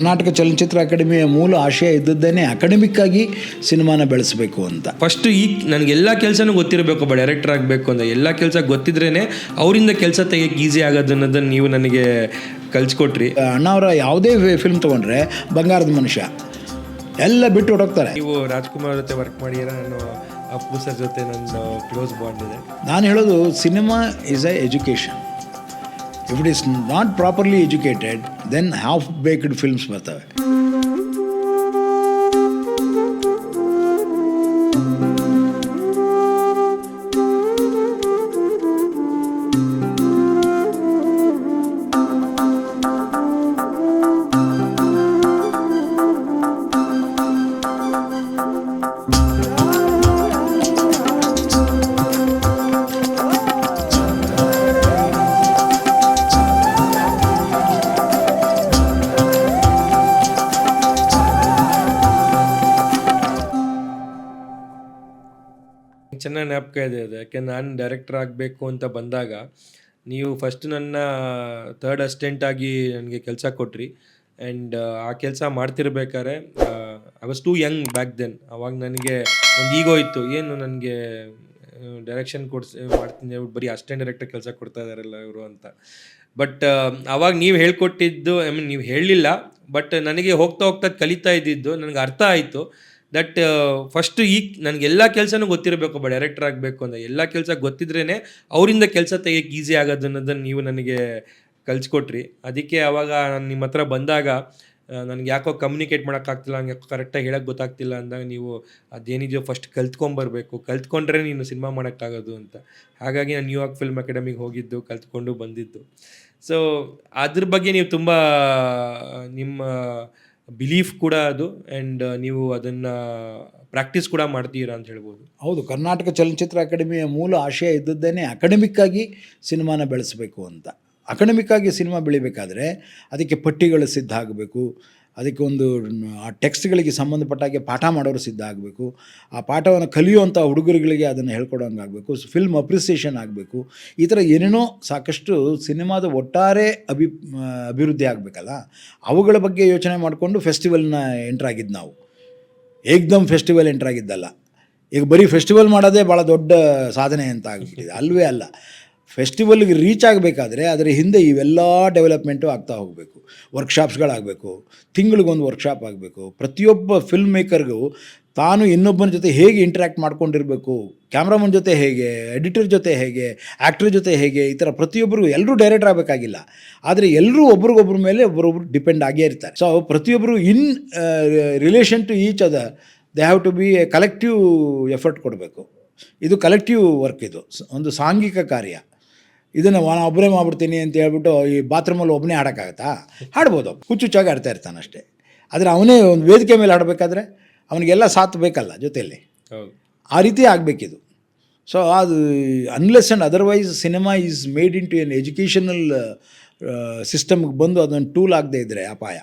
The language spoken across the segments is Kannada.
ಕರ್ನಾಟಕ ಚಲನಚಿತ್ರ ಅಕಾಡೆಮಿಯ ಮೂಲ ಆಶಯ ಇದ್ದದ್ದೇನೆ ಅಕಾಡೆಮಿಕ್ ಆಗಿ ಸಿನಿಮಾನ ಬೆಳೆಸಬೇಕು ಅಂತ. ಫಸ್ಟ್ ಈ ನನಗೆ ಎಲ್ಲ ಕೆಲಸನೂ ಗೊತ್ತಿರಬೇಕು ಒಬ್ಬ ಡೈರೆಕ್ಟರ್ ಆಗಬೇಕು ಅಂತ. ಎಲ್ಲ ಕೆಲಸ ಗೊತ್ತಿದ್ರೇ ಅವರಿಂದ ಕೆಲಸ ತೆಗಿಯಕ್ಕೆ ಈಸಿ ಆಗೋದು ಅನ್ನೋದನ್ನು ನೀವು ನನಗೆ ಕಲ್ಸ್ಕೊಟ್ರಿ ಅಣ್ಣವರ ಯಾವುದೇ ಫಿಲ್ಮ್ ತೊಗೊಂಡ್ರೆ ಬಂಗಾರದ ಮನುಷ್ಯ. ಎಲ್ಲ ಬಿಟ್ಟು ಹೊರಟೋಗ್ತಾರೆ. ನೀವು ರಾಜ್ಕುಮಾರ್ ಜೊತೆ ವರ್ಕ್ ಮಾಡಿರ ನಾನು ಅಪ್ಪು ಸರ್ ಜೊತೆ ನನ್ನ ಕ್ಲೋಸ್ ಬಾಂಡ್ ಇದೆ. ನಾನು ಹೇಳೋದು cinema is a education if it is not properly educated then half baked films ಬರ್ತವೆ ಇದೆ ಅದು. ಯಾಕೆ ನಾನು ಡೈರೆಕ್ಟರ್ ಆಗಬೇಕು ಅಂತ ಬಂದಾಗ ನೀವು ಫಸ್ಟ್ ನನ್ನ ಥರ್ಡ್ ಅಸಿಸ್ಟೆಂಟ್ ಆಗಿ ನನಗೆ ಕೆಲಸ ಕೊಟ್ರಿ. ಆ್ಯಂಡ್ ಆ ಕೆಲಸ ಮಾಡ್ತಿರ್ಬೇಕಾದ್ರೆ I was too young back then ಅವಾಗ ನನಗೆ ಒಂದು ಈಗೋ ಇತ್ತು. ಏನು ನನಗೆ ಡೈರೆಕ್ಷನ್ ಕೊಡ್ಸ್, ಮಾಡ್ತೀನಿ ಬರೀ ಅಸ್ಟೆಂಟ್ ಡೈರೆಕ್ಟರ್ ಕೆಲಸ ಕೊಡ್ತಾ ಇದಾರಲ್ಲ ಇವರು ಅಂತ. ಬಟ್ ಅವಾಗ ನೀವು ಹೇಳ್ಕೊಟ್ಟಿದ್ದು ಐ ಮೀನ್ ನೀವು ಹೇಳಲಿಲ್ಲ ಬಟ್ ನನಗೆ ಹೋಗ್ತಾ ಹೋಗ್ತಾ ಕಲಿತಾ ಇದ್ದಿದ್ದು, ನನಗೆ ಅರ್ಥ ಆಯಿತು. ದಟ್ ಫಸ್ಟ್ ಈ ನನಗೆ ಎಲ್ಲ ಕೆಲಸನೂ ಗೊತ್ತಿರಬೇಕು ಒಬ್ಬ ಡೈರೆಕ್ಟರ್ ಆಗಬೇಕು ಅಂತ. ಎಲ್ಲ ಕೆಲಸ ಗೊತ್ತಿದ್ರೇ ಅವರಿಂದ ಕೆಲಸ ತೆಗಿಯಕ್ಕೆ ಈಸಿ ಆಗೋದು ಅನ್ನೋದನ್ನು ನೀವು ನನಗೆ ಕಲಿಸ್ಕೊಟ್ರಿ ಅದಕ್ಕೆ ಅವಾಗ ನಾನು ನಿಮ್ಮ ಹತ್ರ ಬಂದಾಗ ನನಗೆ ಯಾಕೋ ಕಮ್ಯುನಿಕೇಟ್ ಮಾಡೋಕ್ಕಾಗ್ತಿಲ್ಲ ನನಗೆ ಕರೆಕ್ಟಾಗಿ ಹೇಳೋಕ್ಕೆ ಗೊತ್ತಾಗ್ತಿಲ್ಲ ಅಂದಾಗ ನೀವು ಅದೇನಿದೆಯೋ ಫಸ್ಟ್ ಕಲ್ತ್ಕೊಂಬರ್ಬೇಕು. ಕಲ್ತ್ಕೊಂಡ್ರೆ ನೀನು ಸಿನಿಮಾ ಮಾಡೋಕ್ಕಾಗೋದು ಅಂತ. ಹಾಗಾಗಿ ನಾನು ನ್ಯೂಯಾರ್ಕ್ ಫಿಲ್ಮ್ ಅಕಾಡೆಮಿಗೆ ಹೋಗಿದ್ದು, ಕಲ್ತ್ಕೊಂಡು ಬಂದಿದ್ದು. ಸೊ ಅದ್ರ ಬಗ್ಗೆ ನೀವು ತುಂಬ, ನಿಮ್ಮ ಬಿಲೀಫ್ ಕೂಡ ಅದು ಆ್ಯಂಡ್ ನೀವು ಅದನ್ನು ಪ್ರಾಕ್ಟೀಸ್ ಕೂಡ ಮಾಡ್ತೀರಾ ಅಂತ ಹೇಳ್ಬೋದು. ಹೌದು, ಕರ್ನಾಟಕ ಚಲನಚಿತ್ರ ಅಕಾಡೆಮಿಯ ಮೂಲ ಆಶಯ ಇದ್ದದ್ದೇನೆ ಅಕಾಡೆಮಿಕ್ ಆಗಿ ಸಿನಿಮಾನ ಬೆಳೆಸಬೇಕು ಅಂತ. ಅಕಾಡೆಮಿಕ್ ಆಗಿ ಸಿನಿಮಾ ಬೆಳಿಬೇಕಾದ್ರೆ ಅದಕ್ಕೆ ಪಟ್ಟಿಗಳು ಸಿದ್ಧ ಆಗಬೇಕು ಅದಕ್ಕೆ ಒಂದು ಆ ಟೆಕ್ಸ್ಟ್ಗಳಿಗೆ ಸಂಬಂಧಪಟ್ಟಾಗೆ ಪಾಠ ಮಾಡೋರು ಸಿದ್ಧ ಆಗಬೇಕು. ಆ ಪಾಠವನ್ನು ಕಲಿಯುವಂಥ ಹುಡುಗರುಗಳಿಗೆ ಅದನ್ನು ಹೇಳ್ಕೊಡೋಂಗೆ ಆಗಬೇಕು. ಫಿಲ್ಮ್ ಅಪ್ರಿಸಿಯೇಷನ್ ಆಗಬೇಕು. ಈ ಥರ ಏನೇನೋ ಸಾಕಷ್ಟು ಸಿನಿಮಾದ ಒಟ್ಟಾರೆ ಅಭಿ, ಅಭಿವೃದ್ಧಿ ಆಗಬೇಕಲ್ಲ? ಅವುಗಳ ಬಗ್ಗೆ ಯೋಚನೆ ಮಾಡಿಕೊಂಡು ಫೆಸ್ಟಿವಲ್ನ ಎಂಟ್ರಾಗಿದ್ದು ನಾವು. ಏಕ್ದಮ್ ಫೆಸ್ಟಿವಲ್ ಎಂಟ್ರಾಗಿದ್ದಲ್ಲ ಈಗ ಬರೀ ಫೆಸ್ಟಿವಲ್ ಮಾಡೋದೇ ಭಾಳ ದೊಡ್ಡ ಸಾಧನೆ ಅಂತ ಆಗಿಬಿಟ್ಟಿದೆ. ಅಲ್ವೇ ಅಲ್ಲ. ಫೆಸ್ಟಿವಲ್ಗೆ ರೀಚ್ ಆಗಬೇಕಾದ್ರೆ ಅದರ ಹಿಂದೆ ಇವೆಲ್ಲ ಡೆವಲಪ್ಮೆಂಟು ಆಗ್ತಾ ಹೋಗಬೇಕು. ವರ್ಕ್ಶಾಪ್ಸ್ಗಳಾಗಬೇಕು ತಿಂಗಳಿಗೊಂದು ವರ್ಕ್ಶಾಪ್ ಆಗಬೇಕು. ಪ್ರತಿಯೊಬ್ಬ ಫಿಲ್ಮ್ ಮೇಕರ್ಗೂ ತಾನು ಇನ್ನೊಬ್ಬನ ಜೊತೆ ಹೇಗೆ ಇಂಟ್ರ್ಯಾಕ್ಟ್ ಮಾಡ್ಕೊಂಡಿರಬೇಕು? ಕ್ಯಾಮ್ರಾಮನ್ ಜೊತೆ ಹೇಗೆ? ಎಡಿಟರ್ ಜೊತೆ ಹೇಗೆ? ಆ್ಯಕ್ಟ್ರ್ ಜೊತೆ ಹೇಗೆ? ಈ ಥರ ಪ್ರತಿಯೊಬ್ಬರಿಗೂ ಎಲ್ಲರೂ ಡೈರೆಕ್ಟರ್ ಆಗಬೇಕಾಗಿಲ್ಲ. ಆದರೆ ಎಲ್ಲರೂ ಒಬ್ರಿಗೊಬ್ರ ಮೇಲೆ ಒಬ್ಬರೊಬ್ರು ಡಿಪೆಂಡ್ ಆಗೇ ಇರ್ತಾರೆ. ಸೊ ಪ್ರತಿಯೊಬ್ಬರು in relation to each other they have to be a collective effort ಕೊಡಬೇಕು. ಇದು ಕಲೆಕ್ಟಿವ್ ವರ್ಕ್ ಇದು. ಒಂದು ಸಾಂಘಿಕ ಕಾರ್ಯ. ಇದನ್ನು ನಾನು ಒಬ್ಬನೇ ಮಾಡ್ಬಿಡ್ತೀನಿ ಅಂತ ಹೇಳ್ಬಿಟ್ಟು ಈ ಬಾತ್ರೂಮಲ್ಲಿ ಒಬ್ಬನೇ ಹಾಡೋಕ್ಕಾಗತ್ತಾ ಹಾಡ್ಬೋದು ಹುಚ್ಚುಚ್ಚಾಗಿ ಆಡ್ತಾ ಇರ್ತಾನೆ ಅಷ್ಟೇ. ಆದರೆ ಅವನೇ ಒಂದು ವೇದಿಕೆ ಮೇಲೆ ಆಡಬೇಕಾದ್ರೆ ಅವನಿಗೆಲ್ಲ ಸಾಥ್ ಬೇಕಲ್ಲ ಜೊತೆಯಲ್ಲಿ. ಆ ರೀತಿ ಆಗಬೇಕಿದು. ಸೊ ಅದು unless and otherwise cinema is made into an educational ಸಿಸ್ಟಮ್ಗೆ ಬಂದು ಅದೊಂದು ಟೂಲ್ ಆಗದೇ ಇದ್ದರೆ ಅಪಾಯ.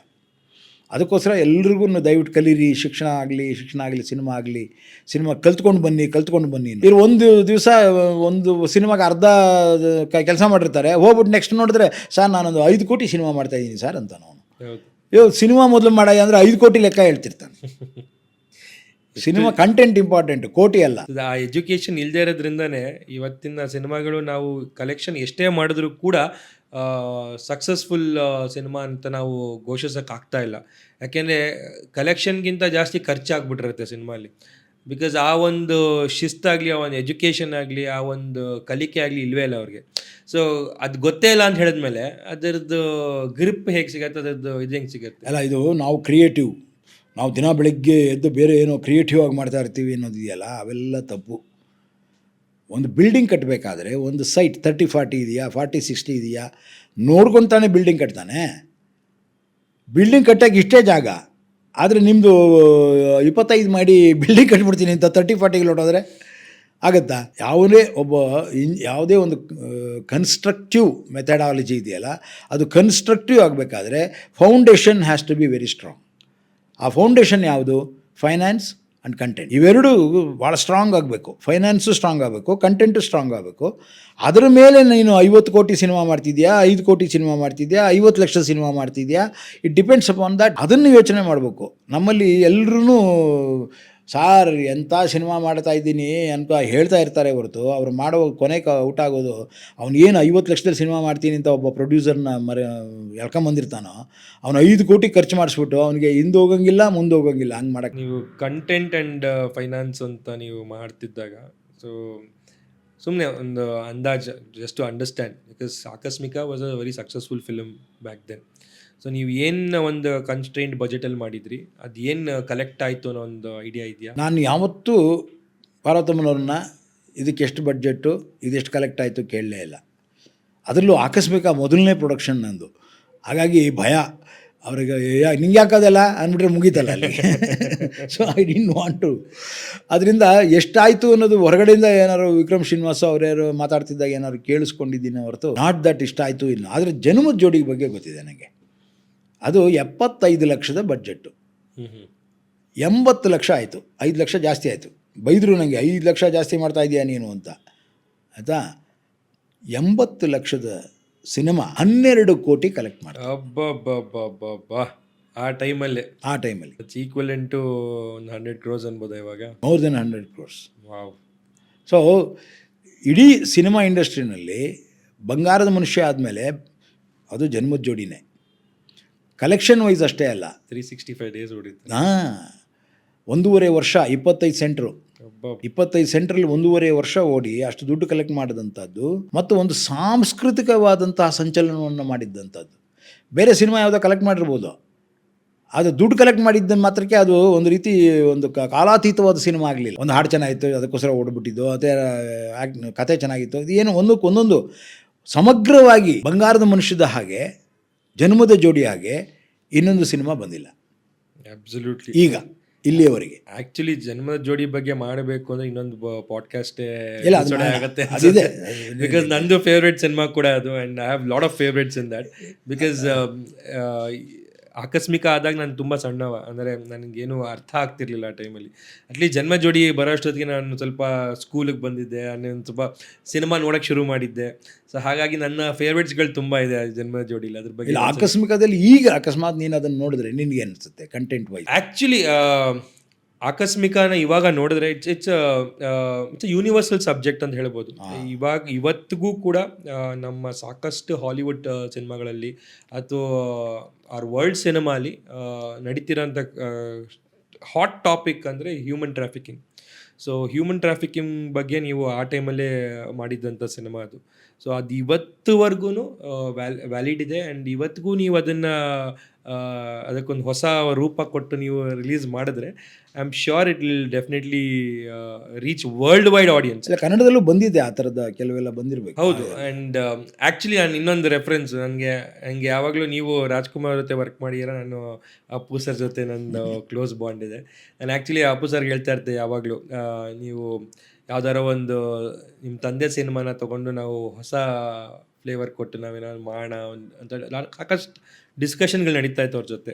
ಅದಕ್ಕೋಸ್ಕರ ಎಲ್ರಿಗೂ ದಯವಿಟ್ಟು ಕಲೀರಿ ಶಿಕ್ಷಣ ಆಗಲಿ ಶಿಕ್ಷಣ ಆಗಲಿ ಸಿನಿಮಾ ಆಗಲಿ ಸಿನಿಮಾ ಕಲ್ತ್ಕೊಂಡು ಬನ್ನಿ ಕಲ್ತ್ಕೊಂಡು ಬನ್ನಿ ಇವ್ರು ಒಂದು ದಿವಸ ಒಂದು ಸಿನಿಮಾಗೆ ಅರ್ಧ ಕೆಲಸ ಮಾಡಿರ್ತಾರೆ. ಹೋಗ್ಬಿಟ್ಟು ನೆಕ್ಸ್ಟ್ ನೋಡಿದ್ರೆ ಸರ್ ನಾನೊಂದು ಐದು ಕೋಟಿ ಸಿನಿಮಾ ಮಾಡ್ತಾ ಇದ್ದೀನಿ ಸರ್ ಅಂತ ನಾನು ಇವ್ ಸಿನಿಮಾ ಮೊದಲು ಮಾಡ ಅಂದರೆ ಐದು ಕೋಟಿ ಲೆಕ್ಕ ಹೇಳ್ತಿರ್ತಾನೆ. ಸಿನಿಮಾ ಕಂಟೆಂಟ್ ಇಂಪಾರ್ಟೆಂಟ್ ಕೋಟಿ ಅಲ್ಲ. ಆ ಎಜುಕೇಷನ್ ಇಲ್ಲದೆ ಇರೋದ್ರಿಂದನೇ ಇವತ್ತಿನ ಸಿನಿಮಾಗಳು ನಾವು ಕಲೆಕ್ಷನ್ ಎಷ್ಟೇ ಮಾಡಿದ್ರು ಕೂಡ ಸಕ್ಸಸ್ಫುಲ್ ಸಿನಿಮಾ ಅಂತ ನಾವು ಘೋಷಿಸೋಕ್ಕಾಗ್ತಾ ಇಲ್ಲ. ಯಾಕೆಂದರೆ ಕಲೆಕ್ಷನ್ಗಿಂತ ಜಾಸ್ತಿ ಖರ್ಚಾಗ್ಬಿಟ್ಟಿರುತ್ತೆ ಸಿನಿಮಾಲಿ ಬಿಕಾಸ್ ಆ ಒಂದು ಶಿಸ್ತಾಗಲಿ, ಆ ಒಂದು ಎಜುಕೇಷನ್ ಆಗಲಿ, ಆ ಒಂದು ಕಲಿಕೆ ಆಗಲಿ ಇಲ್ವೇ ಇಲ್ಲ ಅವ್ರಿಗೆ. ಸೊ ಅದು ಗೊತ್ತೇ ಇಲ್ಲ ಅಂತ ಹೇಳಿದ್ಮೇಲೆ, ಅದರದ್ದು ಗ್ರಿಪ್ ಹೇಗೆ ಸಿಗತ್ತೆ, ಅದರದ್ದು ಇದು ಹೆಂಗೆ ಸಿಗುತ್ತೆ? ಅಲ್ಲ, ಇದು ನಾವು ಕ್ರಿಯೇಟಿವ್ ನಾವು ದಿನ ಬೆಳಗ್ಗೆ ಎದ್ದು ಬೇರೆ ಏನೋ ಕ್ರಿಯೇಟಿವ್ ಆಗಿ ಮಾಡ್ತಾ ಇರ್ತೀವಿ ಅನ್ನೋದಿದೆಯಲ್ಲ, ಅವೆಲ್ಲ ತಪ್ಪು. ಒಂದು ಬಿಲ್ಡಿಂಗ್ ಕಟ್ಟಬೇಕಾದ್ರೆ ಒಂದು ಸೈಟ್ ತರ್ಟಿ ಫಾರ್ಟಿ ಇದೆಯಾ ಫಾರ್ಟಿ ಸಿಕ್ಸ್ಟಿ ಇದೆಯಾ? ನೋಡ್ಕೊತಾನೆ ಬಿಲ್ಡಿಂಗ್ ಕಟ್ತಾನೆ. ಬಿಲ್ಡಿಂಗ್ ಕಟ್ಟೋಕೆ ಇಷ್ಟೇ ಜಾಗ. ಆದರೆ ನಿಮ್ಮದು ಇಪ್ಪತ್ತೈದು ಮಾಡಿ ಬಿಲ್ಡಿಂಗ್ ಕಟ್ಬಿಡ್ತೀನಿ ಅಂತ ತರ್ಟಿ ಫಾರ್ಟಿಗೆ ಹೊಟ್ಟೋದ್ರೆ ಆಗುತ್ತಾ? ಯಾವುದೇ ಒಬ್ಬ ಇನ್ ಯಾವುದೇ ಒಂದು ಕನ್ಸ್ಟ್ರಕ್ಟಿವ್ ಮೆಥಡಾಲಜಿ ಇದೆಯಲ್ಲ, ಅದು ಕನ್ಸ್ಟ್ರಕ್ಟಿವ್ ಆಗಬೇಕಾದ್ರೆ foundation has to be very strong ಆ ಫೌಂಡೇಶನ್ ಯಾವುದು? ಫೈನಾನ್ಸ್ ಆ್ಯಂಡ್ ಕಂಟೆಂಟ್ ಇವೆರಡೂ ಭಾಳ ಸ್ಟ್ರಾಂಗ್ ಆಗಬೇಕು. ಫೈನಾನ್ಸು ಸ್ಟ್ರಾಂಗ್ ಆಗಬೇಕು ಕಂಟೆಂಟು ಸ್ಟ್ರಾಂಗ್ ಆಗಬೇಕು. ಅದರ ಮೇಲೆ ನೀನು ಐವತ್ತು ಕೋಟಿ ಸಿನಿಮಾ ಮಾಡ್ತಿದ್ಯಾ, ಐದು ಕೋಟಿ ಸಿನಿಮಾ ಮಾಡ್ತಿದ್ಯಾ, ಐವತ್ತು ಲಕ್ಷ ಸಿನಿಮಾ ಮಾಡ್ತಿದ್ಯಾ? ಇಟ್ ಡಿಪೆಂಡ್ಸ್ ಅಪಾನ್ ದಟ್ ಅದನ್ನು ಯೋಚನೆ ಮಾಡಬೇಕು. ನಮ್ಮಲ್ಲಿ ಎಲ್ಲರೂ ಸಾರ್ ಎಂಥ ಸಿನಿಮಾ ಮಾಡ್ತಾ ಇದ್ದೀನಿ ಅಂತ ಹೇಳ್ತಾ ಇರ್ತಾರೆ ಹೊರತು. ಅವ್ರು ಮಾಡೋ ಕೊನೆ ಕ ಔಟ್ ಆಗೋದು, ಅವ್ನು ಏನು ಐವತ್ತು ಲಕ್ಷದಲ್ಲಿ ಸಿನಿಮಾ ಮಾಡ್ತೀನಿ ಅಂತ ಒಬ್ಬ ಪ್ರೊಡ್ಯೂಸರ್ನ ಮರ ಎಳ್ಕೊಂಬಂದಿರ್ತಾನೋ ಅವ್ನು ಐದು ಕೋಟಿ ಖರ್ಚು ಮಾಡಿಸ್ಬಿಟ್ಟು ಅವನಿಗೆ ಹಿಂದೆ ಹೋಗಂಗಿಲ್ಲ, ಮುಂದೆ ಹೋಗಂಗಿಲ್ಲ, ಹಂಗೆ ಮಾಡಕ್ಕೆ ನೀವು ಕಂಟೆಂಟ್ ಆ್ಯಂಡ್ ಫೈನಾನ್ಸ್ ಅಂತ ನೀವು ಮಾಡ್ತಿದ್ದಾಗ ಸೊ ಸುಮ್ಮನೆ ಒಂದು ಅಂದಾಜು just to understand because Aakasmika was a very successful film back then so ನೀವು ಏನು ಒಂದು ಕನ್ಸ್ಟ್ರೈಂಟ್ ಬಜೆಟಲ್ಲಿ ಮಾಡಿದ್ರಿ? ಅದು ಏನು ಕಲೆಕ್ಟ್ ಆಯಿತು ಅನ್ನೋ ಒಂದು ಐಡಿಯಾ ಇದೆಯಾ? ನಾನು ಯಾವತ್ತೂ ಪಾರ್ವತಮ್ಮನವ್ರನ್ನ ಇದಕ್ಕೆ ಎಷ್ಟು ಬಡ್ಜೆಟ್ಟು ಇದೆಷ್ಟು ಕಲೆಕ್ಟ್ ಆಯಿತು ಕೇಳಲೇ ಇಲ್ಲ. ಅದರಲ್ಲೂ ಆಕಸ್ಮಿಕ ಮೊದಲನೇ ಪ್ರೊಡಕ್ಷನ್ ನಂದು. ಹಾಗಾಗಿ ಭಯ. ಅವ್ರಿಗೆ ನಿಂಗೆ ಹಾಕೋದಲ್ಲ ಅಂದ್ಬಿಟ್ರೆ ಮುಗೀತಲ್ಲ ಅಲ್ಲಿ so I didn't want to ಅದರಿಂದ ಎಷ್ಟಾಯಿತು ಅನ್ನೋದು ಹೊರಗಡೆಯಿಂದ ಏನಾದ್ರು ವಿಕ್ರಮ್ ಶ್ರೀನಿವಾಸ ಅವರ್ಯಾರು ಮಾತಾಡ್ತಿದ್ದಾಗ ಏನಾದ್ರು ಕೇಳಿಸ್ಕೊಂಡಿದ್ದೀನಿ ಹೊರತು. ನಾಟ್ ದಟ್ ಇಷ್ಟ ಆಯಿತು ಇನ್ನು ಆದರೆ ಜನ್ಮದ ಜೋಡಿ ಬಗ್ಗೆ ಗೊತ್ತಿದೆ ನನಗೆ. ಅದು ಎಪ್ಪತ್ತೈದು ಲಕ್ಷದ ಬಡ್ಜೆಟ್ಟು. ಎಂಬತ್ತು ಲಕ್ಷ ಆಯಿತು. ಐದು ಲಕ್ಷ ಜಾಸ್ತಿ ಆಯಿತು. ಬೈದರು ನನಗೆ ಐದು ಲಕ್ಷ ಜಾಸ್ತಿ ಮಾಡ್ತಾ ಇದೆಯಾ ನೀನು? ಅಂತ. ಆಯಿತಾ? ಎಂಬತ್ತು ಲಕ್ಷದ ಸಿನಿಮಾ ಹನ್ನೆರಡು ಕೋಟಿ ಕಲೆಕ್ಟ್ ಮಾಡಿ ಆ ಟೈಮಲ್ಲಿ. ಆ ಟೈಮಲ್ಲಿ. ಈಕ್ವಲ್ ಇಂಟು ಟು ಒಂದು ಹಂಡ್ರೆಡ್ ಕ್ರೋರ್ಸ್ ಅನ್ಬೋದು ಇವಾಗ? More than hundred crores wow so ಇಡೀ ಸಿನಿಮಾ ಇಂಡಸ್ಟ್ರಿನಲ್ಲಿ ಬಂಗಾರದ ಮನುಷ್ಯ ಆದಮೇಲೆ ಅದು ಜನ್ಮದ ಜೋಡಿನೇ. ಕಲೆಕ್ಷನ್ ವೈಸ್ ಅಷ್ಟೇ ಅಲ್ಲ. ತ್ರೀ ಸಿಕ್ಸ್ಟಿ ಫೈವ್ ಡೇಸ್ ಹೊಡಿತು ಹಾಂ ಒಂದೂವರೆ ವರ್ಷ ಇಪ್ಪತ್ತೈದು ಸೆಂಟ್ರು ಇಪ್ಪತ್ತೈದು ಸೆಂಟ್ರಲ್ಲಿ ಒಂದೂವರೆ ವರ್ಷ ಓಡಿ ಅಷ್ಟು ದುಡ್ಡು ಕಲೆಕ್ಟ್ ಮಾಡಿದಂಥದ್ದು ಮತ್ತು ಒಂದು ಸಾಂಸ್ಕೃತಿಕವಾದಂತಹ ಸಂಚಲನವನ್ನು ಮಾಡಿದ್ದಂಥದ್ದು. ಬೇರೆ ಸಿನಿಮಾ ಯಾವುದೋ ಕಲೆಕ್ಟ್ ಮಾಡಿರ್ಬೋದು. ಅದು ದುಡ್ಡು ಕಲೆಕ್ಟ್ ಮಾಡಿದ್ದ ಮಾತ್ರಕ್ಕೆ ಅದು ಒಂದು ರೀತಿ ಒಂದು ಕಾಲಾತೀತವಾದ ಸಿನಿಮಾ ಆಗಲಿಲ್ಲ. ಒಂದು ಹಾಡು ಚೆನ್ನಾಗಿತ್ತು ಅದಕ್ಕೋಸ್ಕರ ಓಡ್ಬಿಟ್ಟಿದ್ದು ಅದೇ ಕತೆ ಚೆನ್ನಾಗಿತ್ತು ಇದು ಏನು ಒಂದಕ್ಕೆ ಒಂದೊಂದು ಸಮಗ್ರವಾಗಿ ಬಂಗಾರದ ಮನುಷ್ಯದ ಹಾಗೆ ಜನ್ಮದ ಜೋಡಿ ಹಾಗೆ ಇನ್ನೊಂದು ಸಿನಿಮಾ ಬಂದಿಲ್ಲ. ಅಬ್ಸಲ್ಯೂಟ್ಲಿ ಈಗ ಇಲ್ಲಿಯವರೆಗೆ. ಆಕ್ಚುಲಿ ಜನ್ಮದ ಜೋಡಿ ಬಗ್ಗೆ ಮಾಡಬೇಕು ಅಂದ್ರೆ ಇನ್ನೊಂದು ಪಾಡ್ಕಾಸ್ಟ್ ಆಗುತ್ತೆ. ಬಿಕಾಸ್ ನಂದು ಫೇವ್ರೆಟ್ ಸಿನಿಮಾ ಕೂಡ ಅದು and I have lot of favourites in that because Aakasmika ಆದಾಗ ನಾನು ತುಂಬ ಸಣ್ಣವ ಅಂದರೆ ನನಗೇನು ಅರ್ಥ ಆಗ್ತಿರ್ಲಿಲ್ಲ ಆ ಟೈಮಲ್ಲಿ ಅಟ್ಲೀಸ್ಟ್ ಜನ್ಮ ಜೋಡಿ ಬರೋ ಅಷ್ಟೊತ್ತಿಗೆ ನಾನು ಸ್ವಲ್ಪ ಸ್ಕೂಲಿಗೆ ಬಂದಿದ್ದೆ ನಾನು ಸ್ವಲ್ಪ ಸಿನಿಮಾ ನೋಡೋಕ್ಕೆ ಶುರು ಮಾಡಿದ್ದೆ. ಸೊ ಹಾಗಾಗಿ ನನ್ನ ಫೇವ್ರೇಟ್ಸ್ಗಳು ತುಂಬ ಇದೆ ಆ ಜನ್ಮ ಜೋಡಿಲಿ ಅದ್ರ ಬಗ್ಗೆ ಆಕಸ್ಮಿಕದಲ್ಲಿ ಈಗ ಅಕಸ್ಮಾತ್ ನೀನು ಅದನ್ನು ನೋಡಿದ್ರೆ ನಿನಗೆ ಅನಿಸುತ್ತೆ ಕಂಟೆಂಟ್ ವೈಸ್ ಆ್ಯಕ್ಚುಲಿ ಆಕಸ್ಮಿಕನ ಇವಾಗ ನೋಡಿದ್ರೆ it's it's it's universal subject ಅಂತ ಹೇಳ್ಬೋದು. ಇವಾಗ ಇವತ್ತಿಗೂ ಕೂಡ ನಮ್ಮ ಸಾಕಷ್ಟು ಹಾಲಿವುಡ್ ಸಿನಿಮಾಗಳಲ್ಲಿ ಅಥವಾ ಆರ್ ವರ್ಲ್ಡ್ ಸಿನಿಮಾಲಿ ನಡೀತಿರೋಂಥ ಹಾಟ್ ಟಾಪಿಕ್ ಅಂದರೆ human trafficking so human trafficking ಬಗ್ಗೆ ನೀವು ಆ ಟೈಮಲ್ಲೇ ಮಾಡಿದ್ದಂಥ ಸಿನಿಮಾ ಅದು. ಸೊ ಅದು ಇವತ್ತುವರೆಗೂ ವ್ಯಾಲ್ ವ್ಯಾಲಿಡ್ ಇದೆ. ಆ್ಯಂಡ್ ಇವತ್ತಿಗೂ ನೀವು ಅದನ್ನು ಅದಕ್ಕೊಂದು ಹೊಸ ರೂಪ ಕೊಟ್ಟು ನೀವು ರಿಲೀಸ್ ಮಾಡಿದ್ರೆ I am sure it will definitely reach worldwide audience ಇಲ್ಲ ಕನ್ನಡದಲ್ಲೂ ಬಂದಿದೆ ಆ ಥರದ ಕೆಲವೆಲ್ಲ ಬಂದಿರಬೇಕು. ಹೌದು ಆ್ಯಂಡ್ ಆ್ಯಕ್ಚುಲಿ ನಾನು ಇನ್ನೊಂದು ರೆಫರೆನ್ಸ್ ನನಗೆ ನನಗೆ ಯಾವಾಗಲೂ ನೀವು ರಾಜ್ಕುಮಾರ್ ಜೊತೆ ವರ್ಕ್ ಮಾಡಿದ್ದೀರ ನಾನು ಅಪ್ಪು ಸರ್ ಜೊತೆ ನಂದು ಕ್ಲೋಸ್ ಬಾಂಡ್ ಇದೆ. ನಾನು ಆ್ಯಕ್ಚುಲಿ ಅಪ್ಪು ಸರ್ಗೆ ಹೇಳ್ತಾ ಇರ್ತೆ ಯಾವಾಗಲೂ ನೀವು ಯಾವ್ದಾರ ಒಂದು ನಿಮ್ಮ ತಂದೆ ಸಿನಿಮಾನ ತೊಗೊಂಡು ನಾವು ಹೊಸ ಫ್ಲೇವರ್ ಕೊಟ್ಟು ನಾವೇನಾದ್ರು ಮಾಡೋಣ ಅಂತ ನಾನು ಸಾಕಷ್ಟು ಡಿಸ್ಕಷನ್ಗಳು ನಡೀತಾ ಇತ್ತು ಅವ್ರ ಜೊತೆ.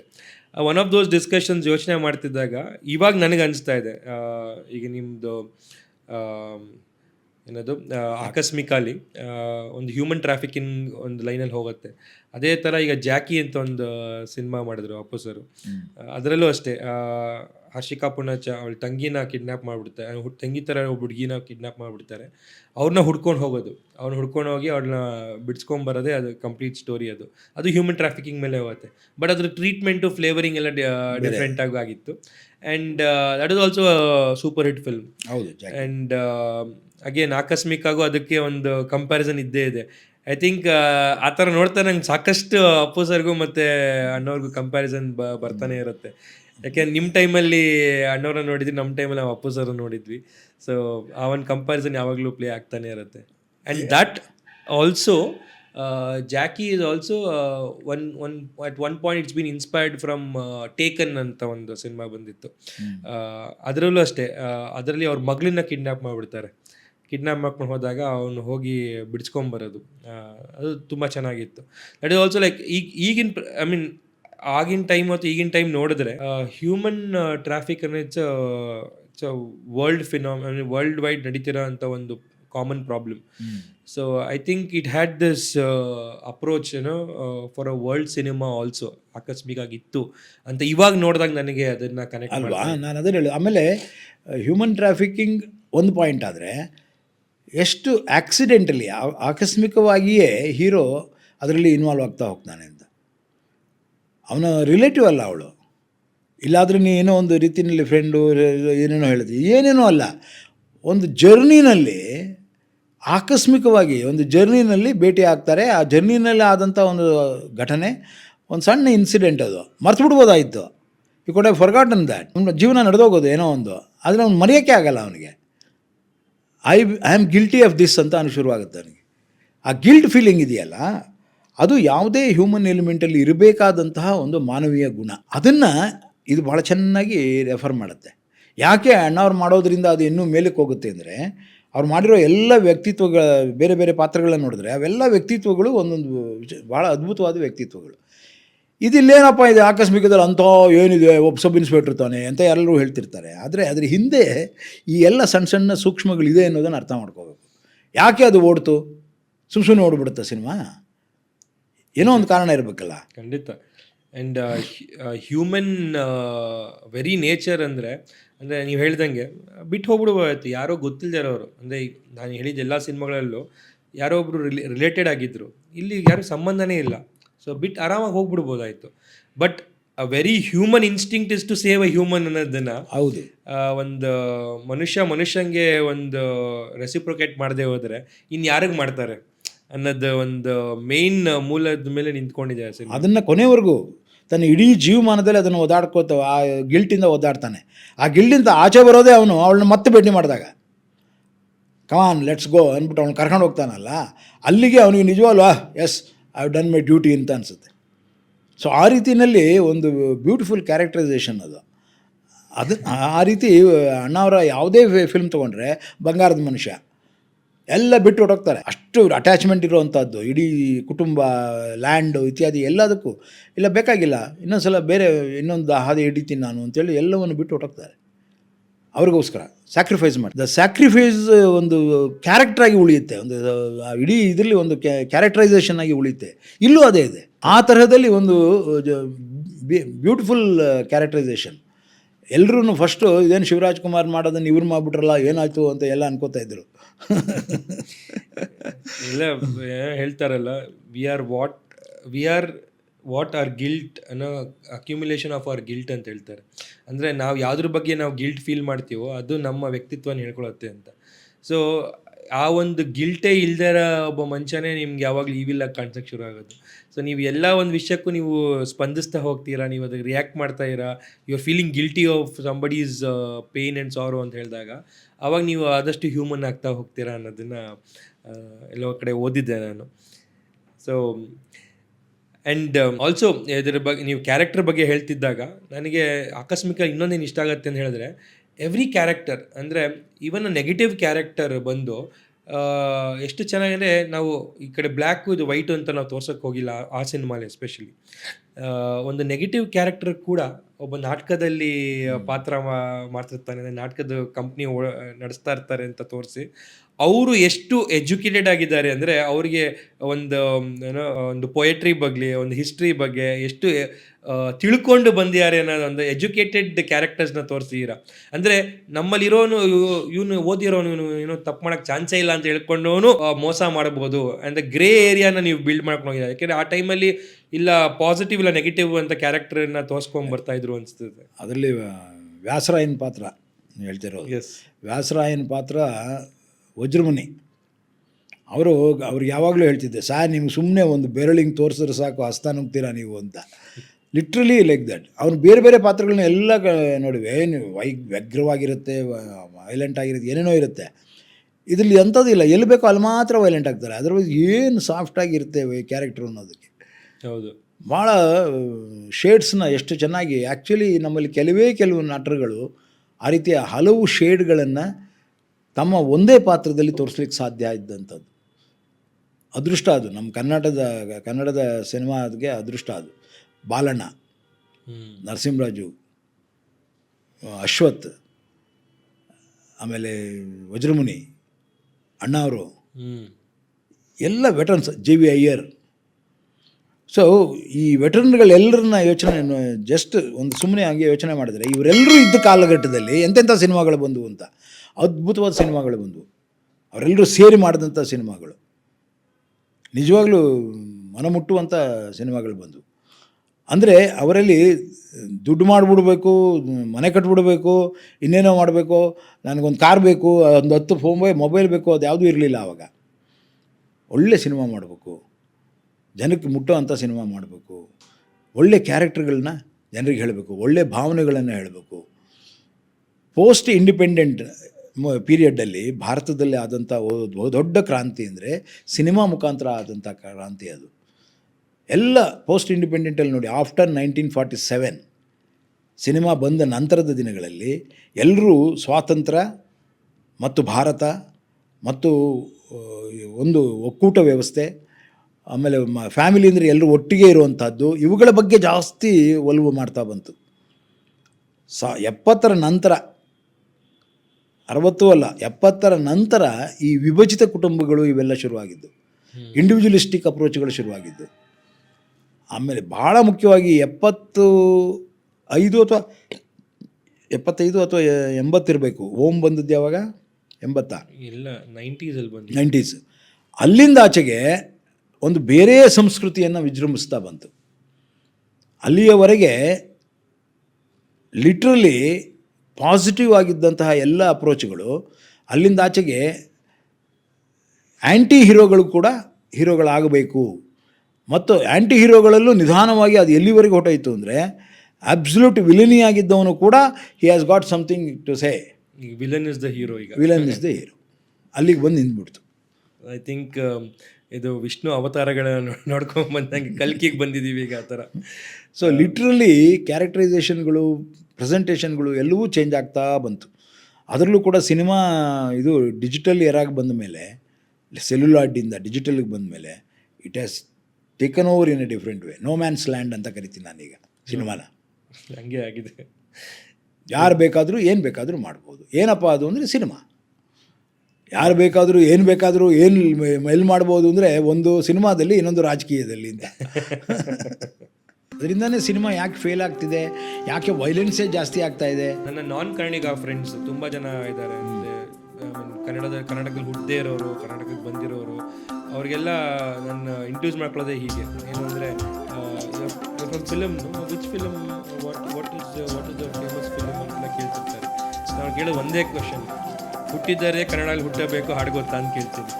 ಒನ್ ಆಫ್ ದೋಸ್ ಡಿಸ್ಕಷನ್ಸ್ ಯೋಚನೆ ಮಾಡ್ತಿದ್ದಾಗ ಇವಾಗ ನನಗೆ ಅನಿಸ್ತಾ ಇದೆ. ಈಗ ನಿಮ್ಮದು ಏನದು ಆಕಸ್ಮಿಕಾಲಿ ಒಂದು ಹ್ಯೂಮನ್ ಟ್ರಾಫಿಕಿಂಗ್ ಒಂದು ಲೈನಲ್ಲಿ ಹೋಗುತ್ತೆ. ಅದೇ ಥರ ಈಗ ಜಾಕಿ ಅಂತ ಒಂದು ಸಿನಿಮಾ ಮಾಡಿದ್ರು ಅಪ್ಪು ಸರು ಅದರಲ್ಲೂ ಅಷ್ಟೇ. ಹರ್ಷಿಕಾ ಪುಣಚ ಅವಳ ತಂಗಿನ ಕಿಡ್ನಾಪ್ ಮಾಡಿಬಿಡ್ತಾರೆ ತಂಗಿ ಥರ ಒಬ್ಬ ಹುಡುಗಿನ ಕಿಡ್ನ್ಯಾಪ್ ಮಾಡಿಬಿಡ್ತಾರೆ. ಅವ್ರನ್ನ ಹುಡ್ಕೊಂಡು ಹೋಗೋದು. ಅವ್ರನ್ನ ಹುಡ್ಕೊಂಡು ಹೋಗಿ ಅವ್ಳನ್ನ ಬಿಡ್ಸ್ಕೊಂಬರೋದೇ ಅದು ಕಂಪ್ಲೀಟ್ ಸ್ಟೋರಿ ಅದು. ಅದು ಹ್ಯೂಮನ್ ಟ್ರಾಫಿಕಿಂಗ್ ಮೇಲೆ ಹೋಗುತ್ತೆ. ಬಟ್ ಅದ್ರ ಟ್ರೀಟ್ಮೆಂಟು ಫ್ಲೇವರಿಂಗ್ ಎಲ್ಲ ಡಿಫ್ರೆಂಟ್ ಆಗಿ ಆಗಿತ್ತು. And that is also super hit film ಹೌದು. ಆ್ಯಂಡ್ ಅಗೇನ್ ಆಕಸ್ಮಿಕ ಆಗು ಅದಕ್ಕೆ ಒಂದು ಕಂಪ್ಯಾರಿಸನ್ ಇದ್ದೇ ಇದೆ. ಐ ಥಿಂಕ್ ಆ ಥರ ನೋಡ್ತಾ ನಂಗೆ ಸಾಕಷ್ಟು ಅಪ್ಪು ಸರ್ಗೂ ಮತ್ತು ಅಣ್ಣವ್ರಿಗೂ ಕಂಪ್ಯಾರಿಸನ್ ಬರ್ತಾನೆ ಇರುತ್ತೆ. ಯಾಕೆ ನಿಮ್ಮ ಟೈಮಲ್ಲಿ ಅಣ್ಣವ್ರನ್ನ ನೋಡಿದ್ವಿ ನಮ್ಮ ಟೈಮಲ್ಲಿ ನಾವು ಅಪ್ಪು ಸರ್ ನೋಡಿದ್ವಿ. ಸೊ ಆ ಒಂದು ಕಂಪ್ಯಾರಿಸನ್ ಯಾವಾಗಲೂ ಪ್ಲೇ ಆಗ್ತಾನೆ ಇರುತ್ತೆ. And that also Jackie is also one one at one point it's been inspired from Taken ಅಂತ ಒಂದು ಸಿನಿಮಾ ಬಂದಿತ್ತು. ಅದರಲ್ಲೂ ಅಷ್ಟೇ ಅದರಲ್ಲಿ ಅವ್ರ ಮಗಳನ್ನ ಕಿಡ್ನಾಪ್ ಮಾಡಿಬಿಡ್ತಾರೆ. ಕಿಡ್ನಾಪ್ ಮಾಡ್ಕೊಂಡು ಹೋದಾಗ ಅವನು ಹೋಗಿ ಬಿಡಿಸ್ಕೊಂಬರೋದು ಆ, ಅದು ತುಂಬ ಚೆನ್ನಾಗಿತ್ತು. ದಟ್ ಇಸ್ ಆಲ್ಸೋ ಲೈಕ್ ಈಗ ಈಗಿನ ಐ ಮೀನ್ ಆಗಿನ ಟೈಮ್ ಮತ್ತು ಈಗಿನ ಟೈಮ್ ನೋಡಿದ್ರೆ ಹ್ಯೂಮನ್ ಟ್ರಾಫಿಕ್ ಅನ್ನೋ it's it's world phenom worldwide ನಡೀತಿರೋ ಅಂತ ಒಂದು common problem so I think it had this approach ಏನೋ for a world cinema also ಆಕಸ್ಮಿಕಾಗಿತ್ತು ಅಂತ ಇವಾಗ ನೋಡಿದಾಗ ನನಗೆ ಅದನ್ನು ಕನೆಕ್ಟ್ ಅಲ್ವಾ? ನಾನು ಅದನ್ನು ಹೇಳಿ ಆಮೇಲೆ ಹ್ಯೂಮನ್ ಟ್ರಾಫಿಕಿಂಗ್ ಒಂದು ಪಾಯಿಂಟ್ ಆದರೆ ಎಷ್ಟು ಆಕ್ಸಿಡೆಂಟಲಿ ಆಕಸ್ಮಿಕವಾಗಿಯೇ ಹೀರೋ ಅದರಲ್ಲಿ ಇನ್ವಾಲ್ವ್ ಆಗ್ತಾ ಹೋಗ್ತಾನೆ ಅಂತ. ಅವನ ರಿಲೇಟಿವ್ ಅಲ್ಲ ಅವಳು. ಇಲ್ಲಾದರೂ ನೀ ಏನೋ ಒಂದು ರೀತಿಯಲ್ಲಿ ಫ್ರೆಂಡು ಏನೇನೋ ಹೇಳಿದ್ವಿ. ಏನೇನೋ ಅಲ್ಲ. ಒಂದು ಜರ್ನಿನಲ್ಲಿ ಆಕಸ್ಮಿಕವಾಗಿ, ಒಂದು ಜರ್ನಿನಲ್ಲಿ ಭೇಟಿ ಆಗ್ತಾರೆ. ಆ ಜರ್ನಿನಲ್ಲಿ ಆದಂಥ ಒಂದು ಘಟನೆ, ಒಂದು ಸಣ್ಣ ಇನ್ಸಿಡೆಂಟ್ ಅದು. ಮರ್ತು ಬಿಡ್ಬೋದಾಯಿತು. ಈ ಕೂಡ ಫರ್ಗಾಟನ್ ದ್ಯಾಟ್ ನಮ್ಮ ಜೀವನ ನಡೆದೋಗೋದು ಏನೋ ಒಂದು. ಆದರೆ ಅವ್ನು ಮರೆಯೋಕ್ಕೆ ಆಗಲ್ಲ ಅವನಿಗೆ. I I am guilty of this ಅಂತ ಅವನು ಶುರುವಾಗುತ್ತೆ ಅವನಿಗೆ. ಆ ಗಿಲ್ಟ್ ಫೀಲಿಂಗ್ ಇದೆಯಲ್ಲ ಅದು ಯಾವುದೇ ಹ್ಯೂಮನ್ ಎಲಿಮೆಂಟಲ್ಲಿ ಇರಬೇಕಾದಂತಹ ಒಂದು ಮಾನವೀಯ ಗುಣ. ಅದನ್ನು ಇದು ಭಾಳ ಚೆನ್ನಾಗಿ ರೆಫರ್ ಮಾಡುತ್ತೆ. ಯಾಕೆ ಅಣ್ಣವ್ರು ಮಾಡೋದ್ರಿಂದ ಅದು ಇನ್ನೂ ಮೇಲಕ್ಕೆ ಹೋಗುತ್ತೆ ಅಂದರೆ, ಅವ್ರು ಮಾಡಿರೋ ಎಲ್ಲ ವ್ಯಕ್ತಿತ್ವಗಳ, ಬೇರೆ ಬೇರೆ ಪಾತ್ರಗಳನ್ನ ನೋಡಿದ್ರೆ ಅವೆಲ್ಲ ವ್ಯಕ್ತಿತ್ವಗಳು ಒಂದೊಂದು ಭಾಳ ಅದ್ಭುತವಾದ ವ್ಯಕ್ತಿತ್ವಗಳು. ಇದಿಲ್ಲೇನಪ್ಪ ಇದು ಆಕಸ್ಮಿಕದಲ್ಲಿ ಅಂಥ ಏನಿದೆ ಒಬ್ಬ ಸಬ್ ಇನ್ಸ್ಪೆಕ್ಟರ್ ತಾನೆ ಅಂತ ಎಲ್ಲರೂ ಹೇಳ್ತಿರ್ತಾರೆ. ಆದರೆ ಅದ್ರ ಹಿಂದೆ ಈ ಎಲ್ಲ ಸಣ್ಣ ಸಣ್ಣ ಸೂಕ್ಷ್ಮಗಳಿದೆ ಅನ್ನೋದನ್ನು ಅರ್ಥ ಮಾಡ್ಕೋಬೇಕು. ಯಾಕೆ ಅದು ಓಡ್ತು? ಸುಮ್ಮ ಸುಮ್ಮನೆ ಓಡ್ಬಿಡುತ್ತೆ ಸಿನಿಮಾ? ಏನೋ ಒಂದು ಕಾರಣ ಇರಬೇಕಲ್ಲ. ಖಂಡಿತ. ಆ್ಯಂಡ್ ಹ್ಯೂಮನ್ ವೆರಿ ನೇಚರ್ ಅಂದರೆ ಅಂದರೆ ನೀವು ಹೇಳ್ದಂಗೆ ಬಿಟ್ಟು ಹೋಗ್ಬಿಡ್ಬೋದಾಯ್ತು ಯಾರೋ ಇರೋರು. ಅಂದರೆ ನಾನು ಹೇಳಿದ ಎಲ್ಲ ಸಿನಿಮಾಗಳಲ್ಲೂ ಯಾರೋ ಒಬ್ಬರು ರಿಲೇ ರಿಲೇಟೆಡ್ ಆಗಿದ್ದರು ಇಲ್ಲಿ ಯಾರೂ ಸಂಬಂಧನೇ ಇಲ್ಲ. ಸೊ ಬಿಟ್ಟು ಆರಾಮಾಗಿ ಹೋಗ್ಬಿಡ್ಬೋದಾಯಿತು. But a very human instinct is to save a human ಅನ್ನೋದನ್ನು ಹೌದು. ಒಂದು ಮನುಷ್ಯ ಮನುಷ್ಯಂಗೆ ಒಂದು ರೆಸಿಪ್ರೊಕೇಟ್ ಮಾಡದೆ ಹೋದರೆ ಇನ್ನು ಯಾರಿಗೆ ಮಾಡ್ತಾರೆ? ಅನ್ನೋದು ಒಂದು ಮೇನ್ ಮೂಲದ ಮೇಲೆ ನಿಂತ್ಕೊಂಡಿದೆ ಆ ಸಿನಿಮಾ. ಅದನ್ನು ಕೊನೆವರೆಗೂ ತನ್ನ ಇಡೀ ಜೀವಮಾನದಲ್ಲಿ ಅದನ್ನು ಒದಾಡ್ಕೋತ ಆ ಗಿಲ್ಟಿಂದ ಒದ್ದಾಡ್ತಾನೆ ಆ ಗಿಲ್ಟಿಂದ ಆಚೆ ಬರೋದೇ ಅವನು, ಅವಳನ್ನ ಮತ್ತೆ ಭೇಟಿ ಮಾಡಿದಾಗ. ಕಮಾನ್ ಲೆಟ್ಸ್ ಗೋ ಅಂದ್ಬಿಟ್ಟು ಅವ್ನು ಕರ್ಕೊಂಡು ಹೋಗ್ತಾನಲ್ಲ, ಅಲ್ಲಿಗೆ ಅವನಿಗೆ ನಿಜವಲ್ವಾ yes I done my duty ಅಂತ ಅನಿಸುತ್ತೆ. ಸೊ ಆ ರೀತಿಯಲ್ಲಿ ಒಂದು ಬ್ಯೂಟಿಫುಲ್ ಕ್ಯಾರೆಕ್ಟರೈಸೇಷನ್ ಅದು. ಅದು ಆ ರೀತಿ, ಅಣ್ಣಾವರ ಯಾವುದೇ ಫಿಲ್ಮ್ ತೊಗೊಂಡ್ರೆ ಬಂಗಾರದ ಮನುಷ್ಯ. ಎಲ್ಲ ಬಿಟ್ಟು ಹೊರಟೋಗ್ತಾರೆ. ಅಷ್ಟು ಅಟ್ಯಾಚ್ಮೆಂಟ್ ಇರುವಂಥದ್ದು ಇಡೀ ಕುಟುಂಬ ಲ್ಯಾಂಡು ಇತ್ಯಾದಿ ಎಲ್ಲದಕ್ಕೂ. ಇಲ್ಲ, ಬೇಕಾಗಿಲ್ಲ. ಇನ್ನೊಂದು ಸಲ ಬೇರೆ ಇನ್ನೊಂದು ಹಾದಿ ಹಿಡಿತೀನಿ ನಾನು ಅಂತೇಳಿ ಎಲ್ಲವನ್ನು ಬಿಟ್ಟು ಹೊರಟೋಗ್ತಾರೆ. ಅವ್ರಿಗೋಸ್ಕರ ಸ್ಯಾಕ್ರಿಫೈಸ್ ಮಾಡಿ. ದ ಸ್ಯಾಕ್ರಿಫೈಸ್ ಒಂದು ಕ್ಯಾರೆಕ್ಟರ್ ಆಗಿ ಉಳಿಯುತ್ತೆ. ಒಂದು ಇಡೀ ಇದರಲ್ಲಿ ಒಂದು ಕ್ಯಾರೆಕ್ಟರೈಸೇಷನ್ ಆಗಿ ಉಳಿಯುತ್ತೆ. ಇಲ್ಲೂ ಅದೇ ಇದೆ. ಆ ತರಹದಲ್ಲಿ ಒಂದು ಬ್ಯೂಟಿಫುಲ್ ಕ್ಯಾರೆಕ್ಟರೈಸೇಷನ್ ಎಲ್ಲರೂ ಫಸ್ಟು ಇದೇನು ಶಿವರಾಜ್ ಕುಮಾರ್ ಮಾಡೋದನ್ನು ಇವ್ರು ಮಾಡಿಬಿಟ್ರಲ್ಲ, ಏನಾಯ್ತು ಅಂತ ಎಲ್ಲ ಅನ್ಕೋತಾ ಇದ್ರು. ಇಲ್ಲ ಹೇಳ್ತಾರಲ್ಲ we are what we are what are guilt ಅನ್ನೋ ಅಕ್ಯುಮುಲೇಷನ್ ಆಫ್ ಅವರ್ ಗಿಲ್ಟ್ ಅಂತ ಹೇಳ್ತಾರೆ. ಅಂದರೆ ನಾವು ಯಾವುದ್ರ ಬಗ್ಗೆ ನಾವು ಗಿಲ್ಟ್ ಫೀಲ್ ಮಾಡ್ತೀವೋ ಅದು ನಮ್ಮ ವ್ಯಕ್ತಿತ್ವನ ಹೇಳ್ಕೊಳತ್ತೆ ಅಂತ. ಸೊ ಆ ಒಂದು ಗಿಲ್ಟೇ ಇಲ್ದಿರ ಒಬ್ಬ ಮನುಷ್ಯನೇ ನಿಮ್ಗೆ ಯಾವಾಗಲೂ ಈವಿಲ್ಲಾಗಿ ಕಾಣಿಸೋಕ್ಕೆ ಶುರು ಆಗೋದು. ಸೊ ನೀವು ಎಲ್ಲ ಒಂದು ವಿಷಯಕ್ಕೂ ನೀವು ಸ್ಪಂದಿಸ್ತಾ ಹೋಗ್ತೀರಾ, ನೀವು ಅದಕ್ಕೆ ರಿಯಾಕ್ಟ್ ಮಾಡ್ತಾ ಇರಾ you are feeling guilty of somebody's pain and sorrow ಅಂತ ಹೇಳಿದಾಗ ಆವಾಗ ನೀವು ಆದಷ್ಟು ಹ್ಯೂಮನ್ ಆಗ್ತಾ ಹೋಗ್ತೀರಾ ಅನ್ನೋದನ್ನು ಎಲ್ಲೋ ಕಡೆ ಓದಿದ್ದೆ ನಾನು. ಸೊ ಆ್ಯಂಡ್ ಆಲ್ಸೋ ಇದರ ಬಗ್ಗೆ ನೀವು ಕ್ಯಾರೆಕ್ಟರ್ ಬಗ್ಗೆ ಹೇಳ್ತಿದ್ದಾಗ, ನನಗೆ ಆಕಸ್ಮಿಕ ಇನ್ನೊಂದೇನು ಇಷ್ಟ ಆಗುತ್ತೆ ಅಂತ ಹೇಳಿದ್ರೆ ಎವ್ರಿ ಕ್ಯಾರೆಕ್ಟರ್ ಅಂದರೆ ಇವನ್ ನೆಗೆಟಿವ್ ಕ್ಯಾರೆಕ್ಟರ್ ಬಂದು ಎಷ್ಟು ಚೆನ್ನಾಗಿದೆ ನಾವು ಈ ಕಡೆ ಬ್ಲ್ಯಾಕು ಇದು ವೈಟು ಅಂತ ನಾವು ತೋರ್ಸೋಕ್ಕೆ ಹೋಗಿಲ್ಲ ಆ- ಸಿನಿಮಾಲಿ ಎಸ್ಪೆಷಲಿ ಒಂದು ನೆಗೆಟಿವ್ ಕ್ಯಾರೆಕ್ಟರ್ ಕೂಡ ಒಬ್ಬ ನಾಟಕದಲ್ಲಿ ಪಾತ್ರ ಮಾಡ್ತಿರ್ತಾನೆ ಅಂದ್ರೆ ನಾಟಕದ ಕಂಪ್ನಿ ನಡೆಸ್ತಾ ಇರ್ತಾರೆ ಅಂತ ತೋರಿಸಿ ಅವರು ಎಷ್ಟು ಎಜುಕೇಟೆಡ್ ಆಗಿದ್ದಾರೆ ಅಂದರೆ ಅವರಿಗೆ ಒಂದು ಏನೋ ಒಂದು ಪೊಯೆಟ್ರಿ ಬಗ್ಗೆ ಒಂದು ಹಿಸ್ಟ್ರಿ ಬಗ್ಗೆ ಎಷ್ಟು ತಿಳ್ಕೊಂಡು ಬಂದಿದ್ದಾರೆ ಅನ್ನೋದು ಒಂದು ಎಜುಕೇಟೆಡ್ ಕ್ಯಾರೆಕ್ಟರ್ಸ್ನ ತೋರಿಸಿದ್ದೀರಾ ಅಂದರೆ ನಮ್ಮಲ್ಲಿರೋನು ಇವನು ಓದಿರೋನು ಇವನು ಏನು ತಪ್ಪು ಮಾಡೋಕ್ಕೆ ಚಾನ್ಸೇ ಇಲ್ಲ ಅಂತ ಹೇಳ್ಕೊಂಡವನು ಮೋಸ ಮಾಡ್ಬೋದು. ಅಂದರೆ ಗ್ರೇ ಏರಿಯಾನ ನೀವು ಬಿಲ್ಡ್ ಮಾಡ್ಕೊಂಡು ಹೋಗಿದ್ದಾರೆ. ಯಾಕೆಂದರೆ ಆ ಟೈಮಲ್ಲಿ ಇಲ್ಲ ಪಾಸಿಟಿವ್ ಇಲ್ಲ ನೆಗೆಟಿವ್ ಅಂತ ಕ್ಯಾರೆಕ್ಟರ್ನ ತೋರಿಸ್ಕೊಂಡು ಬರ್ತಾ ಇದ್ರು ಅನಿಸ್ತದೆ. ಅದರಲ್ಲಿ ವ್ಯಾಸರಾಯನ ಪಾತ್ರ ನೀವು ಹೇಳ್ತಿರೋದು ಎಸ್ ವ್ಯಾಸರಾಯನ ಪಾತ್ರ ವಜ್ರಮುನಿ. ಅವರು ಅವ್ರಿಗೆ ಯಾವಾಗಲೂ ಹೇಳ್ತಿದ್ದೆ ಸಾ ನಿಮ್ಗೆ ಸುಮ್ಮನೆ ಒಂದು ಬೆರಳಿಂಗ್ ತೋರಿಸಿದ್ರೆ ಸಾಕು ಹಸ್ತ ನುಗ್ತೀರಾ ನೀವು ಅಂತ. ಲಿಟ್ರಲಿ ಲೈಕ್ ದಟ್ ಅವ್ನು ಬೇರೆ ಬೇರೆ ಪಾತ್ರಗಳನ್ನ ಎಲ್ಲ ನೋಡಿ ಏನು ವೈ ವ್ಯಗ್ರವಾಗಿರುತ್ತೆ ವೈಲೆಂಟ್ ಆಗಿರುತ್ತೆ ಏನೇನೋ ಇರುತ್ತೆ. ಇದರಲ್ಲಿ ಅಂಥದ್ದಿಲ್ಲ ಎಲ್ಲಿ ಬೇಕೋ ಅಲ್ಲಿ ಮಾತ್ರ ವೈಲೆಂಟ್ ಆಗ್ತಾರೆ. ಅದರ್ವೈಸ್ ಏನು ಸಾಫ್ಟಾಗಿರುತ್ತೆ ಕ್ಯಾರೆಕ್ಟರ್ ಅನ್ನೋದಕ್ಕೆ. ಹೌದು. ಭಾಳ ಶೇಡ್ಸ್ನ ಎಷ್ಟು ಚೆನ್ನಾಗಿ ಆ್ಯಕ್ಚುಲಿ ನಮ್ಮಲ್ಲಿ ಕೆಲವೇ ಕೆಲವು ನಟರುಗಳು ಆ ರೀತಿಯ ಹಲವು ಶೇಡ್ಗಳನ್ನು ತಮ್ಮ ಒಂದೇ ಪಾತ್ರದಲ್ಲಿ ತೋರಿಸ್ಲಿಕ್ಕೆ ಸಾಧ್ಯ ಇದ್ದಂಥದ್ದು. ಅದೃಷ್ಟ ಅದು. ನಮ್ಮ ಕನ್ನಡದ ಕನ್ನಡದ ಸಿನಿಮಾಗೆ ಅದೃಷ್ಟ ಅದು. ಬಾಲಣ್ಣ ನರಸಿಂಹರಾಜು ಅಶ್ವಥ್ ಆಮೇಲೆ ವಜ್ರಮುನಿ ಅಣ್ಣ ಅವರು ಎಲ್ಲ veterans J V Iyer. So ಈ ವೆಟರ್ನ್ಗಳೆಲ್ಲರನ್ನ ಯೋಚನೆ ಜಸ್ಟ್ ಒಂದು ಸುಮ್ಮನೆ ಹಂಗೆ ಯೋಚನೆ ಮಾಡಿದರೆ ಇವರೆಲ್ಲರೂ ಇದ್ದ ಕಾಲಘಟ್ಟದಲ್ಲಿ ಎಂತೆಂಥ ಸಿನಿಮಾಗಳು ಬಂದವು ಅಂತ. ಅದ್ಭುತವಾದ ಸಿನಿಮಾಗಳು ಬಂದವು. ಅವರೆಲ್ಲರೂ ಸೇರಿ ಮಾಡಿದಂಥ ಸಿನಿಮಾಗಳು. ನಿಜವಾಗ್ಲೂ ಮನಮುಟ್ಟುವಂಥ ಸಿನಿಮಾಗಳು ಬಂದವು. ಅಂದರೆ ಅವರಲ್ಲಿ ದುಡ್ಡು ಮಾಡಿಬಿಡ್ಬೇಕು, ಮನೆ ಕಟ್ಬಿಡ್ಬೇಕು, ಇನ್ನೇನೋ ಮಾಡಬೇಕು, ನನಗೊಂದು ಕಾರ್ ಬೇಕು, ಒಂದು ಹತ್ತು ಫೋನ್ ಮೊಬೈಲ್ ಬೇಕು, ಅದು ಯಾವುದೂ ಇರಲಿಲ್ಲ ಆವಾಗ ಒಳ್ಳೆ ಸಿನಿಮಾ ಮಾಡಬೇಕು, ಜನಕ್ಕೆ ಮುಟ್ಟೋ ಸಿನಿಮಾ ಮಾಡಬೇಕು, ಒಳ್ಳೆ ಕ್ಯಾರೆಕ್ಟರ್ಗಳನ್ನ ಜನರಿಗೆ ಹೇಳಬೇಕು, ಒಳ್ಳೆ ಭಾವನೆಗಳನ್ನು ಹೇಳಬೇಕು. ಪೋಸ್ಟ್ ಇಂಡಿಪೆಂಡೆಂಟ್ ಪೀರಿಯಡ್ಡಲ್ಲಿ ಭಾರತದಲ್ಲಿ ಆದಂಥ ದೊಡ್ಡ ಕ್ರಾಂತಿ ಅಂದರೆ ಸಿನಿಮಾ ಮುಖಾಂತರ ಆದಂಥ ಕ್ರಾಂತಿ ಅದು. ಎಲ್ಲ ಪೋಸ್ಟ್ ಇಂಡಿಪೆಂಡೆಂಟಲ್ಲಿ ನೋಡಿ after nineteen forty seven cinema ಬಂದ ನಂತರದ ದಿನಗಳಲ್ಲಿ ಎಲ್ಲರೂ ಸ್ವಾತಂತ್ರ್ಯ ಮತ್ತು ಭಾರತ ಮತ್ತು ಒಂದು ಒಕ್ಕೂಟ ವ್ಯವಸ್ಥೆ ಆಮೇಲೆ ಮ ಫ್ಯಾಮಿಲಿ ಅಂದರೆ ಎಲ್ಲರೂ ಒಟ್ಟಿಗೆ ಇರುವಂಥದ್ದು ಇವುಗಳ ಬಗ್ಗೆ ಜಾಸ್ತಿ ಒಲವು ಮಾಡ್ತಾ ಬಂತು. ಸಾ ಎಪ್ಪತ್ತರ ನಂತರ ಅರವತ್ತು ಅಲ್ಲ ಎಪ್ಪತ್ತರ ನಂತರ ಈ ವಿಭಜಿತ ಕುಟುಂಬಗಳು ಇವೆಲ್ಲ ಶುರುವಾಗಿದ್ದು. ಇಂಡಿವಿಜುವಲಿಸ್ಟಿಕ್ ಅಪ್ರೋಚ್ಗಳು ಶುರುವಾಗಿದ್ದು. ಆಮೇಲೆ ಭಾಳ ಮುಖ್ಯವಾಗಿ ಎಪ್ಪತ್ತು ಐದು ಅಥವಾ ಎಪ್ಪತ್ತೈದು ಅಥವಾ ಎಂಬತ್ತಿರಬೇಕು ಓಮ್ ಬಂದದ್ದು ಯಾವಾಗ? ಎಂಬತ್ತ? ಇಲ್ಲ ನೈಂಟೀಸಲ್ಲಿ ಬಂದು ನೈಂಟೀಸ್. ಅಲ್ಲಿಂದ ಆಚೆಗೆ ಒಂದು ಬೇರೆ ಸಂಸ್ಕೃತಿಯನ್ನು ವಿಜೃಂಭಿಸ್ತಾ ಬಂತು. ಅಲ್ಲಿಯವರೆಗೆ ಲಿಟ್ರಲಿ ಪಾಸಿಟಿವ್ ಆಗಿದ್ದಂತಹ ಎಲ್ಲ ಅಪ್ರೋಚ್ಗಳು ಅಲ್ಲಿಂದ ಆಚೆಗೆ ಆ್ಯಂಟಿ ಹೀರೋಗಳು ಕೂಡ ಹೀರೋಗಳಾಗಬೇಕು. ಮತ್ತು ಆ್ಯಂಟಿ ಹೀರೋಗಳಲ್ಲೂ ನಿಧಾನವಾಗಿ ಅದು ಎಲ್ಲಿವರೆಗೆ ಹೊಟ್ಟೋಯ್ತು ಅಂದರೆ ಅಬ್ಸಲ್ಯೂಟ್ ವಿಲನಿ ಆಗಿದ್ದವನು ಕೂಡ he has got something to say villain is the hero ಈಗ. ವಿಲನ್ ಇಸ್ ದ ಹೀರೋ ಅಲ್ಲಿಗೆ ಬಂದು ನಿಂತ್ಬಿಡ್ತು. ಐ ಥಿಂಕ್ ಇದು ವಿಷ್ಣು ಅವತಾರಗಳನ್ನ ನೋಡ್ಕೊಂಡು ಬಂದಂಗೆ ಕಲ್ಕಿಗೆ ಬಂದಿದ್ದೀವಿ ಈಗ ಆ ಥರ. ಸೊ ಲಿಟ್ರಲಿ ಕ್ಯಾರೆಕ್ಟರೈಸೇಷನ್ಗಳು ಪ್ರೆಸೆಂಟೇಷನ್ಗಳು ಎಲ್ಲವೂ ಚೇಂಜ್ ಆಗ್ತಾ ಬಂತು. ಅದರಲ್ಲೂ ಕೂಡ ಸಿನಿಮಾ ಇದು ಡಿಜಿಟಲ್ ಎರಾಗಿ ಬಂದ ಮೇಲೆ ಸೆಲ್ಯುಲಾರ್ಡಿಂದ ಡಿಜಿಟಲ್ಗೆ ಬಂದ ಮೇಲೆ it has taken over in a different way no man's land ಅಂತ ಕರಿತೀನಿ ನಾನೀಗ ಸಿನಿಮಾನ. ಹಂಗೆ ಆಗಿದೆ. ಯಾರು ಬೇಕಾದರೂ ಏನು ಬೇಕಾದರೂ ಮಾಡ್ಬೋದು. ಏನಪ್ಪ ಅದು ಅಂದರೆ ಸಿನಿಮಾ. ಯಾರು ಬೇಕಾದರೂ ಏನು ಬೇಕಾದರೂ ಏನು ಎಲ್ಲಿ ಮಾಡ್ಬೋದು ಅಂದರೆ ಒಂದು ಸಿನಿಮಾದಲ್ಲಿ ಇನ್ನೊಂದು ರಾಜಕೀಯದಲ್ಲಿ ಅಂತ. ಅದರಿಂದನೇ ಸಿನಿಮಾ ಯಾಕೆ ಫೇಲ್ ಆಗ್ತಿದೆ ಯಾಕೆ ವೈಲೆನ್ಸೇ ಜಾಸ್ತಿ ಆಗ್ತಾ ಇದೆ? ನನ್ನ ನಾನ್ ಕರ್ಣಿಗ ಫ್ರೆಂಡ್ಸ್ ತುಂಬ ಜನ ಇದ್ದಾರೆ. ಕನ್ನಡದ ಕರ್ನಾಟಕದಲ್ಲಿ ಹುಟ್ಟದೇ ಇರೋರು, ಕರ್ನಾಟಕಕ್ಕೆ ಬಂದಿರೋರು, ಅವ್ರಿಗೆಲ್ಲ ನನ್ನ ಇಂಟ್ರೂಸ್ ಮಾಡ್ಕೊಳ್ಳೋದೇ ಹೀಗೆ. ಏನು ಅಂದರೆ film which film what what is what is the famous film ಅಂತೆಲ್ಲ ಕೇಳ್ತಿರ್ತಾರೆ. ನಾವು ಕೇಳೋದು ಒಂದೇ ಕ್ವಶನ್ ಹುಟ್ಟಿದ್ದಾರೆ ಕನ್ನಡದಲ್ಲಿ ಹುಟ್ಟಬೇಕು, ಹಾಡು ಗೊತ್ತಾ ಅಂತ ಕೇಳ್ತೀನಿ